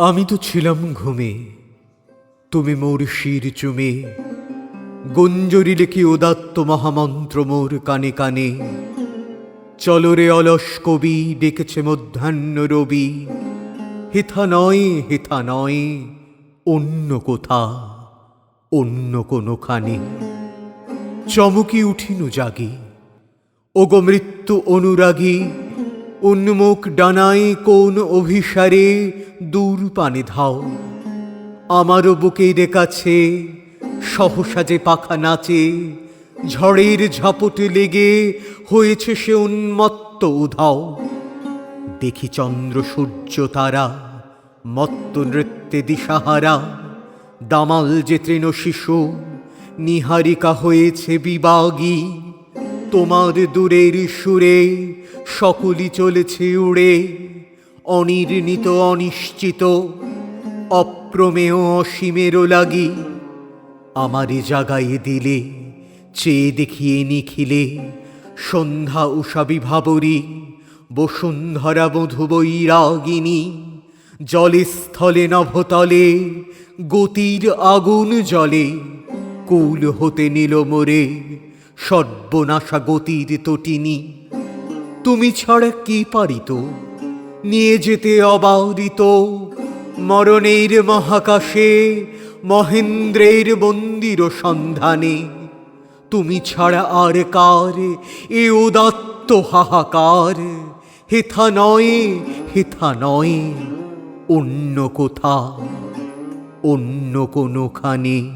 আমি তো ছিলাম ঘুমে। তুমি মোর শির চুমে। গুঞ্জরিলে কি উদাত্ত মহামন্ত্র মোর কানে কানে। চলরে অলস কবি, ডেকেছে মধ্যাহ্ন রবি। হেথা নয় হেথা নয়, অন্য কোথা, অন্য কোনোখানে। চমকি উঠিনু জাগি। ওগো মৃত্যু অনুরাগী উন্মুখ ডানায় কোন অভিসারে দূর পানে ধাও। আমারও বুকের কাছে সহসা যে পাখা নাচে, ঝড়ের ঝাপটে লেগে হয়েছে সে উন্মত্ত উধাও। দেখি চন্দ্র, সূর্য, তারা, মত্ত নৃত্যে দিশাহারা। দামাল যে তৃণ শিশু, নিহারিকা হয়েছে বিবাগী। তোমার দূরের সুরে সকলই চলেছে উড়ে, অনির্ণিত, অনিশ্চিত, অপ্রমেয়, অসীমেরও লাগি আমারে জাগাই দিলে, চেয়ে দেখিয়ে নিখিলে সন্ধ্যা উষা বিভাবরী বসুন্ধরা বধু বৈরাগিনী, জলে স্থলে নভতলে, গতির আগুন জলে কুল হতে নিল মোরে। সর্বনাশা গতির তটিনী। তুমি ছাড়া কি পারিত? নিয়ে যেতে অবারিত। মরণের মহাকাশে, মহেন্দ্রের মন্দির সন্ধানে। তুমি ছাড়া আর কার? এ উদাত্ত হাহাকার। হেথা নয় হেথা নয়, অন্য কোথা, অন্য কোনোখানে।